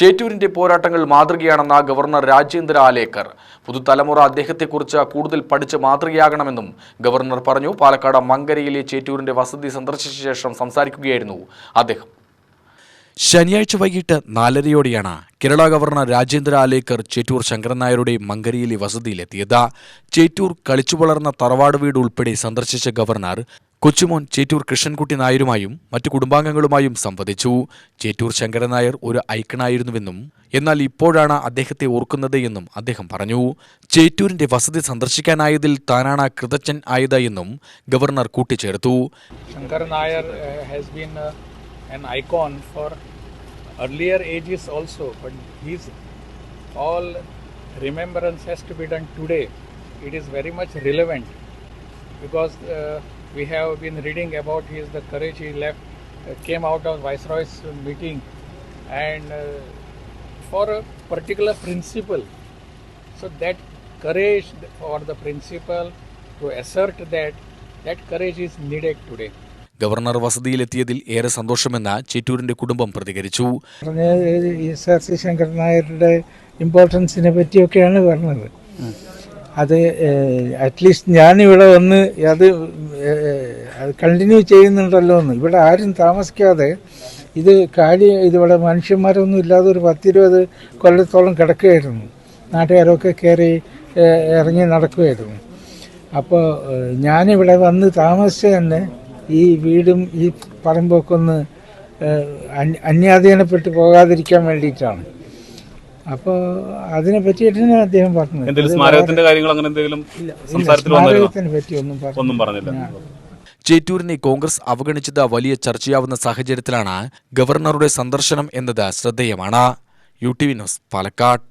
ചേറ്റൂരിന്റെ പോരാട്ടങ്ങൾ മാതൃകയാണെന്ന ഗവർണർ രാജേന്ദ്ര ആലേക്കർ. പുതുതലമുറ അദ്ദേഹത്തെക്കുറിച്ച് കൂടുതൽ പഠിച്ച് മാതൃകയാകണമെന്നും ഗവർണർ പറഞ്ഞു. പാലക്കാട് മങ്കരയിലെ ചേറ്റൂരിന്റെ വസതി സന്ദർശിച്ച ശേഷം സംസാരിക്കുകയായിരുന്നു അദ്ദേഹം. ശനിയാഴ്ച വൈകിട്ട് നാലരയോടെയാണ് കേരള ഗവർണർ രാജേന്ദ്ര ആലേക്കർ ചേറ്റൂർ ശങ്കരൻ നായരുടെ മങ്കരയിലെ വസതിയിലെത്തിയത്. ചേറ്റൂർ കളിച്ചു വളർന്ന തറവാട് വീട് ഉൾപ്പെടെ സന്ദർശിച്ച ഗവർണർ കൊച്ചുമോൻ ചേറ്റൂർ കൃഷ്ണൻകുട്ടി നായരുമായും മറ്റു കുടുംബാംഗങ്ങളുമായും സംവദിച്ചു. ചേറ്റൂർ ശങ്കരൻ നായർ ഒരു ഐക്കണായിരുന്നുവെന്നും എന്നാൽ ഇപ്പോഴാണ് അദ്ദേഹത്തെ ഓർക്കുന്നത് എന്നും അദ്ദേഹം പറഞ്ഞു. ചേറ്റൂരിന്റെ വസതി സന്ദർശിക്കാനായതിൽ താനാണ് കൃതജ്ഞൻ ആയത് എന്നും ഗവർണർ കൂട്ടിച്ചേർത്തു. Sankaran Nair has uh, an icon remembrance has to be done today. It is very much relevant because uh, we have been reading about his the courage he left uh, came out of Viceroy's meeting and uh, for a particular principle. So that courage for the principle to assert that that courage is needed today. Governor വസതിയിലെത്തിയതിൽ ഏറെ സന്തോഷമെന്ന് ചേറ്റൂരിന്റെ കുടുംബം പ്രതികരിച്ചു പറഞ്ഞ S R C Sankaran നായരുടെ ഇമ്പോർട്ടൻസിനെ പറ്റിയൊക്കെയാണ് പറഞ്ഞത് അത് at least ഞാനിവിടെ വന്ന് അത് കണ്ടിന്യൂ ചെയ്യുന്നുണ്ടല്ലോ എന്ന്. ഇവിടെ ആരും താമസിക്കാതെ ഇത് കാലി ഇതിവിടെ മനുഷ്യന്മാരൊന്നും ഇല്ലാതെ ഒരു പത്തിരുപത് കൊല്ലത്തോളം കിടക്കുകയായിരുന്നു. നാട്ടുകാരൊക്കെ കയറി ഇറങ്ങി നടക്കുമായിരുന്നു അപ്പോൾ ഞാനിവിടെ വന്ന് താമസിച്ച തന്നെ ഈ വീടും ഈ പറമ്പൊക്കെ ഒന്ന് അന്യാധീനപ്പെട്ട് പോകാതിരിക്കാൻ വേണ്ടിയിട്ടാണ്. അപ്പോൾ അതിനെ പറ്റിയിട്ടാണ് അദ്ദേഹം പറഞ്ഞത്. എന്തെങ്കിലും സ്മാരകത്തിന്റെ കാര്യങ്ങൾ അങ്ങനെ എന്തെങ്കിലും ഇല്ല, സംസാരത്തിൽ സ്മാരകത്തിനെ പറ്റി ഒന്നും പറഞ്ഞു ഒന്നും പറഞ്ഞില്ല. ചേറ്റൂരിനെ കോൺഗ്രസ് അവഗണിച്ചത് വലിയ ചർച്ചയാവുന്ന സാഹചര്യത്തിലാണ് ഗവർണറുടെ സന്ദർശനം എന്നത് ശ്രദ്ധേയമാണ്. U T V news Palakkad.